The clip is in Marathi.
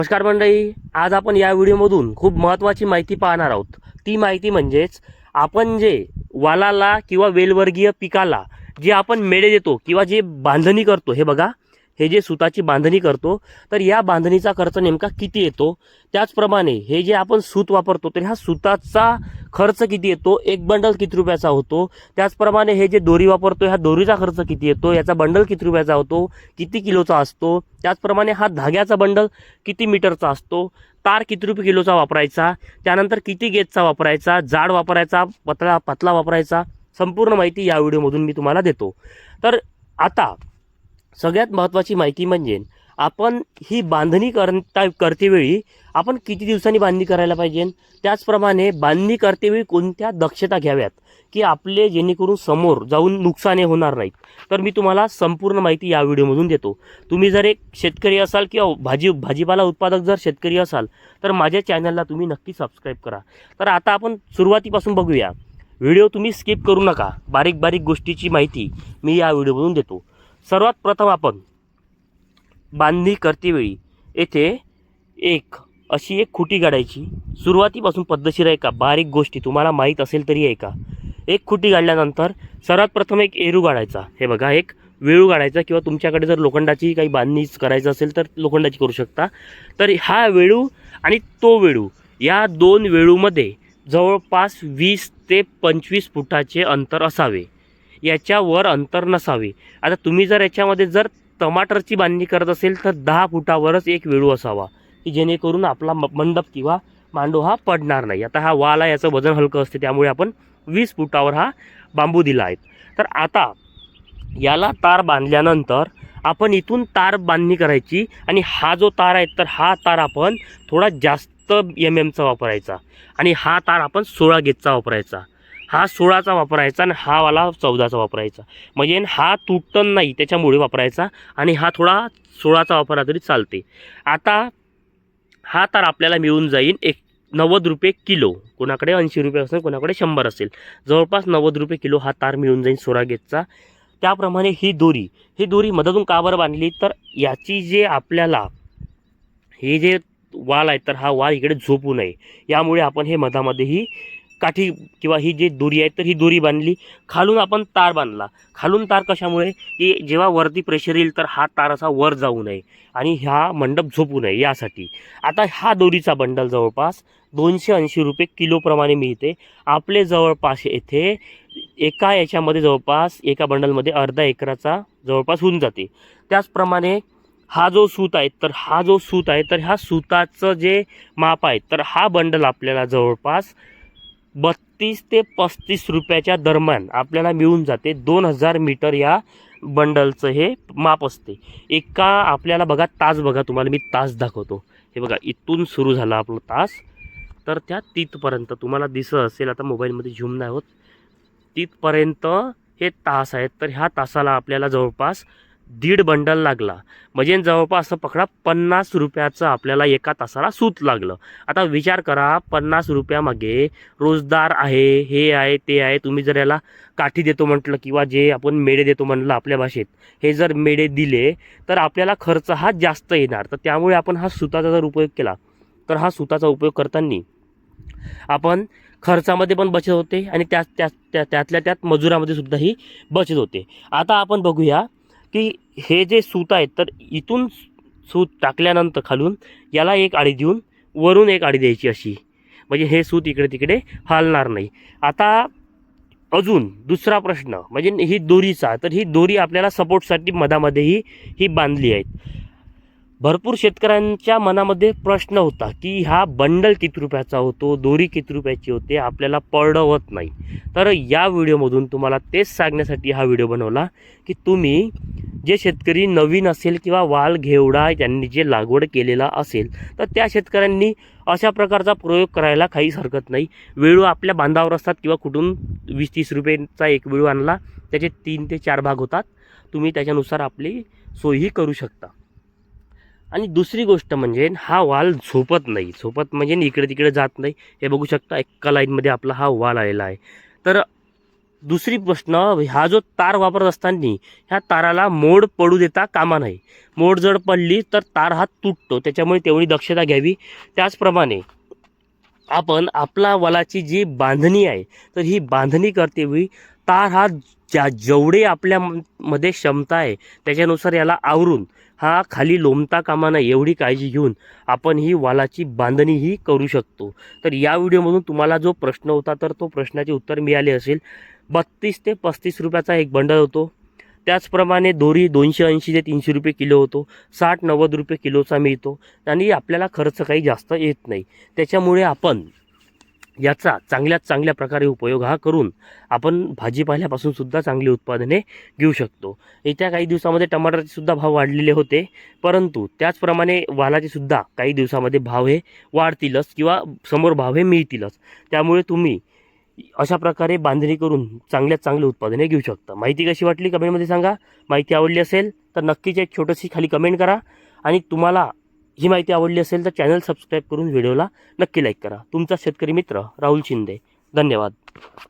नमस्कार मंडळी आज आपण या व्हिडिओमधून खूप महत्त्वाची माहिती पाहणार आहोत. ती माहिती म्हणजेच आपण जे वालाला किंवा वेलवर्गीय पिकाला जे आपण मेळे देतो किंवा जे बांधणी करतो हे बघा. हे जे सुताची बांधणी करतो तर या बांधणीचा खर्च नेमका किती येतो? त्याचप्रमाणे हे जे आपण सूत वापरतो तर ह्या सुताचा खर्च किती येतो? एक बंडल किती रुपयाचा होतो? त्याचप्रमाणे हे जे दोरी वापरतो ह्या दोरीचा खर्च किती येतो? याचा बंडल किती रुपयाचा होतो? किती किलोचा असतो? त्याचप्रमाणे हा धाग्याचा बंडल किती मीटरचा असतो? तार किती रुपये किलोचा वापरायचा? त्यानंतर किती गेजचा वापरायचा? जाड वापरायचा? पतळा पतला वापरायचा? संपूर्ण माहिती या व्हिडिओमधून मी तुम्हाला देतो. तर आता सगळ्यात महत्त्वाची माहिती म्हणजे आपण ही बांधणी करता करतेवेळी आपण किती दिवसांनी बांधणी करायला पाहिजे? त्याचप्रमाणे बांधणी करतेवेळी कोणत्या दक्षता घ्याव्यात? की आपले जेणेकरून समोर जाऊन नुकसाने होणार नाहीत. तर मी तुम्हाला संपूर्ण माहिती या व्हिडिओमधून देतो. तुम्ही जर एक शेतकरी असाल किंवा भाजी भाजीपाला उत्पादक जर शेतकरी असाल तर माझ्या चॅनलला तुम्ही नक्की सबस्क्राईब करा. तर आता आपण सुरुवातीपासून बघूया. व्हिडिओ तुम्ही स्किप करू नका. बारीक बारीक गोष्टीची माहिती मी या व्हिडिओमधून देतो. सर्वात प्रथम आपण बांधणी करतेवेळी येथे एक अशी एक खुटी गाडायची सुरुवातीपासून पद्धतशीर आहे का? बारीक गोष्टी. तुम्हाला माहीत असेल तरी आहे का? एक खुटी गाडल्यानंतर सर्वात प्रथम एक एरू गाडायचा हे बघा एक वेळू गाडायचा किंवा तुमच्याकडे जर लोखंडाची काही बांधणी करायचं असेल तर लोखंडाची करू शकता. तर हा वेळू आणि तो वेळू या दोन वेळूमध्ये जवळपास वीस ते पंचवीस फुटाचे अंतर असावे. याच्यावर अंतर नसावे. आता तुम्ही जर याच्यामध्ये जर टमाटरची बांधणी करत असेल तर दहा फुटावरच एक वेळू असावा की जेणेकरून आपला म- मंडप किंवा मांडो हा पडणार नाही. आता हा वाल आहे याचं वजन हलकं असते त्यामुळे आपण वीस फुटावर हा बांबू दिला आहे. तर आता याला तार बांधल्यानंतर आपण इथून तार बांधणी करायची आणि हा जो तार आहे तर हा तार आपण थोडा जास्त एम एमचा वापरायचा आणि हा तार आपण सोळा गेजचा वापरायचा. हा सोळाचा वापरायचा आणि हा वाला चौदाचा वापरायचा. म्हणजे हा तुटत नाही त्याच्यामुळे वापरायचा आणि हा थोडा सोळाचा वापरला तरी चालते. आता हा तार आपल्याला मिळून जाईल एक नव्वद रुपये किलो. कोणाकडे ऐंशी रुपये असेल कोणाकडे शंभर असेल. जवळपास नव्वद रुपये किलो हा तार मिळून जाईल सोळा त्याप्रमाणे ही दोरी ही दोरी मधातून का बरं बांधली? तर याची जे आपल्याला हे जे वाल आहे तर हा वाल इकडे झोपू नये. यामुळे आपण हे मधामध्ये ही काठी किंवा ही जी दोरी आहे तर ही दोरी बांधली. खालून आपण तार बांधला. खालून तार कशामुळे? की जेव्हा वरती प्रेशर येईल तर हा तार असा वर जाऊ नये आणि ह्या मंडप झोपू नये यासाठी. आता हा दोरीचा बंडल जवळपास दोनशे ऐंशी रुपये किलोप्रमाणे मिळते. आपले जवळपास येथे एका याच्यामध्ये जवळपास एका बंडलमध्ये अर्धा एकराचा जवळपास होऊन जाते. त्याचप्रमाणे हा जो सूत आहे तर हा जो सूत आहे तर ह्या सूताचं जे माप आहे तर हा बंडल आपल्याला जवळपास बत्तीस ते पस्तीस रुपयाच्या दरम्यान आपल्याला मिळून जाते. दोन हजार मीटर या बंडलचं हे माप असते. एका आपल्याला बघा तास बघा तुम्हाला मी तास दाखवतो. हे बघा इथून सुरू झाला आपला तास. तर त्या तिथपर्यंत तुम्हाला दिसत असेल आता मोबाईलमध्ये झूम नाही होत. तिथपर्यंत हे तास आहेत. तर ह्या तासाला आपल्याला जवळपास दीड बंडल लागला. म्हणजे जवळपास असं पकडा पन्नास रुपयाचं आपल्याला एका तासाला सूत लागलं. आता विचार करा पन्नास रुपयामागे रोजदार आहे हे आहे ते आहे तुम्ही जर याला काठी देतो म्हटलं किंवा जे आपण मेडे देतो म्हटलं आपल्या भाषेत हे जर मेडे दिले तर आपल्याला खर्च हा जास्त येणार. तर त्यामुळे आपण हा सुताचा जर उपयोग केला तर हा सुताचा उपयोग करताना आपण खर्चामध्ये पण बचत होते आणि त्या त्या त्या त्यातल्या त्यात मजुरामध्ये सुद्धा ही बचत होते. आता आपण बघूया की हे जे सूत आहेत तर इथून सूत टाकल्यानंतर खालून याला एक आळी देऊन वरून एक आळी द्यायची अशी. म्हणजे हे सूत इकडे तिकडे हलणार नाही. आता अजून दुसरा प्रश्न म्हणजे ही दोरीचा तर ही दोरी आपल्याला सपोर्टसाठी मधामध्येही ही बांधली आहेत. भरपूर शेतकऱ्यांच्या मनामध्ये प्रश्न होता की हा बंडल किती रुपयाचा होतो दोरी किती रुपयाची होते आपल्याला पडवत नाही. तर या व्हिडिओमधून तुम्हाला तेच सांगण्यासाठी हा व्हिडिओ बनवला की तुम्ही जे शेतकरी नवीन असेल किंवा वाल घेवडा त्यांनी जे लागवड केलेला असेल तर त्या शेतकऱ्यांनी अशा प्रकारचा प्रयोग करायला काहीच हरकत नाही. वेळू आपल्या बांधावर असतात किंवा कुठून वीस तीस रुपयेचा एक वेळू आणला त्याचे तीन ते चार भाग होतात. तुम्ही त्याच्यानुसार आपली सोयही करू शकता. आणि दुसरी गोष्ट म्हणजे हा वाल झोपत नाही. झोपत म्हणजे इकडे तिकडे जात नाही. हे बघू शकता एका लाईनमध्ये आपला हा वाल आलेला आहे. तर दुसरी प्रश्न हा जो तार वापरत असताना ह्या ताराला मोड पडू देता कामा नाही मोड जर पडली तर तार हा तुटतो त्याच्यामुळे तेवढी दक्षता घ्यावी. त्याचप्रमाणे आपण आपला वलाची जी बांधणी आहे तर ही बांधणी करतेवेळी तार हा ज्या जेवढे आपल्या मध्ये क्षमता आहे त्याच्यानुसार याला आवरून हा खाली लोंबता कामा नये एवढी काळजी घेऊन आपण ही वालाची बांधणीही करू शकतो. तर या व्हिडिओमधून तुम्हाला जो प्रश्न होता तर तो प्रश्नाचे उत्तर मिळाले असेल. बत्तीस ते पस्तीस रुपयाचा एक बंडल होतो. त्याचप्रमाणे दोरी दोनशे ऐंशी ते तीनशे रुपये किलो होतो. साठ नव्वद रुपये किलोचा मिळतो. आणि आपल्याला खर्च काही जास्त येत नाही. त्याच्यामुळे आपण याचा चांगल्यात चांगल्या प्रकारे उपयोग हा करून आपण भाजीपाल्यापासून सुद्धा चांगली उत्पादने घेऊ शकतो. येत्या काही दिवसामध्ये टमाटरचे सुद्धा भाव वाढलेले होते परंतु त्याचप्रमाणे वालाचे सुद्धा काही दिवसामध्ये भाव हे वाढतीलच किंवा समोर भाव हे मिळतीलच. त्यामुळे तुम्ही अशा प्रकारे बांधणी करून चांगल्यात चांगली उत्पादने घेऊ शकता. माहिती कशी वाटली कमेंटमध्ये सांगा. माहिती आवडली असेल तर नक्कीच एक छोटीशी खाली कमेंट करा आणि तुम्हाला ही माहिती आवडली असेल तर चॅनल सबस्क्राईब करून व्हिडिओला नक्की लाईक करा. तुमचा शेतकरी मित्र राहुल शिंदे. धन्यवाद.